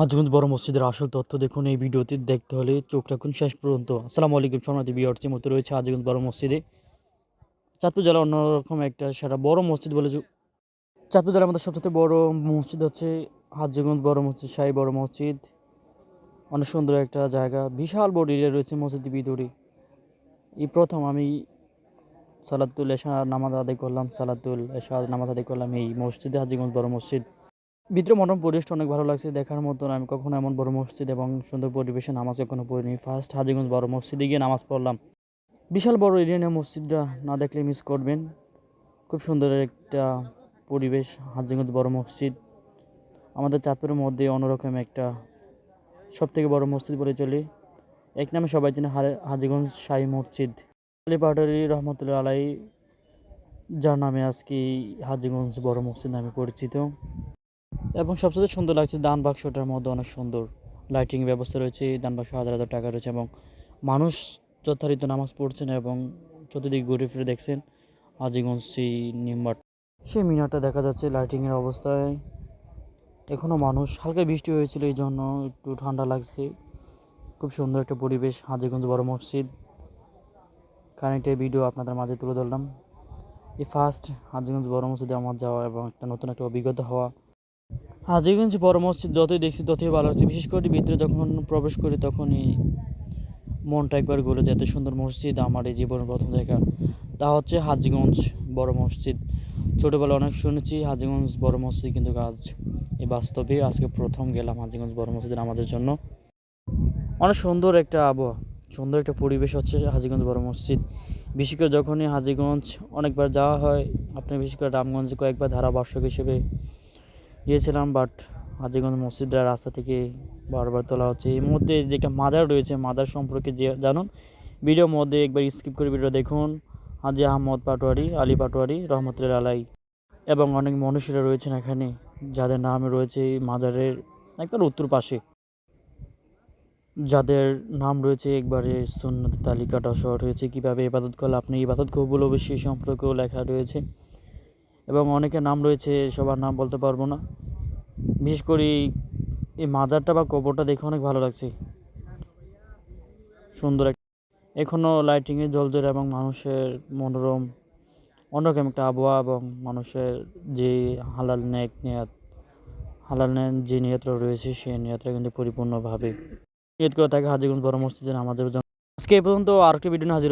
হাজগঞ্জ বড় মসজিদের আসল তথ্য দেখুন। এই ভিডিওটি দেখতে হলে চোখ রাখুন শেষ পর্যন্ত। আসসালামু আলাইকুম শরণার্থী বিয়ার্সি মতো রয়েছে হাজগঞ্জ বড় মসজিদে চাঁদপুর জেলা অন্যরকম একটা সেটা বড় মসজিদ বলে চাঁদপুর জেলার মধ্যে সবচেয়ে বড় মসজিদ হচ্ছে হাজগঞ্জ বড় মসজিদ, শাহী বড় মসজিদ। অনেক সুন্দর একটা জায়গা, বিশাল বড় এরিয়া রয়েছে মসজিদের ভিতরে। এই প্রথম আমি সালাতুল এশা নামাজ আদায় করলাম, সালাতুল এশা নামাজ আদায় করলাম এই মসজিদে হাজিগঞ্জ বড় মসজিদ। ভিতরে মনোরম পরিবেশটা অনেক ভালো লাগছে দেখার মতন। আমি কখনো এমন বড় মসজিদ এবং সুন্দর পরিবেশে নামাজ কখনো পড়িনি। ফার্স্ট হাজিগঞ্জ বড় মসজিদে গিয়ে নামাজ পড়লাম। বিশাল বড় এরিয়া মসজিদটা না দেখলে মিস করবেন। খুব সুন্দর একটা পরিবেশ, হাজিগঞ্জ বড় মসজিদ। আমাদের চাঁদপুরের মধ্যে অন্যরকম একটা সব থেকে বড় মসজিদ বলে চলি। এক নামে সবাই চেনে হাজীগঞ্জ শাহী মসজিদ। আলী পাটারি রহমতুল্লাহ আলাই, যার নামে আজকে হাজিগঞ্জ বড় মসজিদ নামে পরিচিত। এবং সবচেয়ে সুন্দর লাগছে দান বাক্সটার মধ্যে অনেক সুন্দর লাইটিং ব্যবস্থা রয়েছে। দান বাক্স হাজার হাজার টাকা রয়েছে এবং মানুষ যথারীত নামাজ পড়ছেন এবং চতুর্দিক ঘুরে ফিরে দেখছেন হাজীগঞ্জ সেই নিম্বার সেই মিনারটা দেখা যাচ্ছে লাইটিংয়ের অবস্থায়। এখনও মানুষ, হালকা বৃষ্টি হয়েছিল এই জন্য একটু ঠান্ডা লাগছে। খুব সুন্দর একটা পরিবেশ হাজিগঞ্জ বড় মসজিদ। খানিকটা ভিডিও আপনাদের মাঝে তুলে ধরলাম। এই ফার্স্ট হাজিগঞ্জ বড় মসজিদে আমার যাওয়া এবং একটা নতুন একটা অভিজ্ঞতা হওয়া হাজীগঞ্জ বড় মসজিদ যতই দেখছি, ততই ভালো লাগছে। বিশেষ করে ভিতরে যখন প্রবেশ করি, তখনই মনটা একবার গলে যে এত সুন্দর মসজিদ আমার এই জীবনের প্রথম দেখা। তা হচ্ছে হাজীগঞ্জ বড় মসজিদ। ছোটোবেলা অনেক শুনেছি, হাজিগঞ্জ বড় মসজিদ কিন্তু আজ এই বাস্তবে আজকে প্রথম গেলাম হাজীগঞ্জ বড় মসজিদে নামাজের জন্য। অনেক সুন্দর একটা আবহাওয়া, সুন্দর একটা পরিবেশ হচ্ছে হাজিগঞ্জ বড় মসজিদ। বিশেষ করে যখনই হাজিগঞ্জ অনেকবার যাওয়া হয়, আপনি বিশেষ করে রামগঞ্জে কয়েকবার ধারাভাষ্যক হিসেবে গিয়েছিলাম বাট হাজীগঞ্জ মসজিদটা রাস্তা থেকে বারবার তোলা হচ্ছে। এর মধ্যে যে একটা মাজার রয়েছে মাদার সম্পর্কে যে জানুন ভিডিওর মধ্যে একবার স্কিপ করে ভিডিও দেখুন। হাজি আহমদ পাটোয়ারি, আলী পাটোয়ারি রহমতুল্লাহ আলাই এবং অনেক মনীষীরা রয়েছেন এখানে, যাদের নাম রয়েছে এই মাজারের একবার উত্তর পাশে। যাদের নাম রয়েছে একবারে সুন্নত তালিকাটা সহ রয়েছে। কীভাবে ইবাদত করলে, আপনি ইবাদত কবুল হবে সেই সম্পর্কেও লেখা রয়েছে। এবং অনেকের নাম রয়েছে, সবার নাম বলতে পারব না। বিশেষ করে এই- মাজারটা বা কবরটা দেখে অনেক ভালো লাগছে। সুন্দর এক এখনও লাইটিংয়ে জলজল এবং মানুষের মনোরম, অন্যরকম একটা আবহাওয়া এবং মানুষের যে হালাল নেক নিয়াত, হালাল নেন যে নিয়তটা রয়েছে সেই নিয়তটা কিন্তু পরিপূর্ণভাবে নিয়ত করে থাকে হাজিগঞ্জ বড় মসজিদে আমাদের জন্য। আজকে এই পর্যন্ত আর একটি ভিডিও হাজির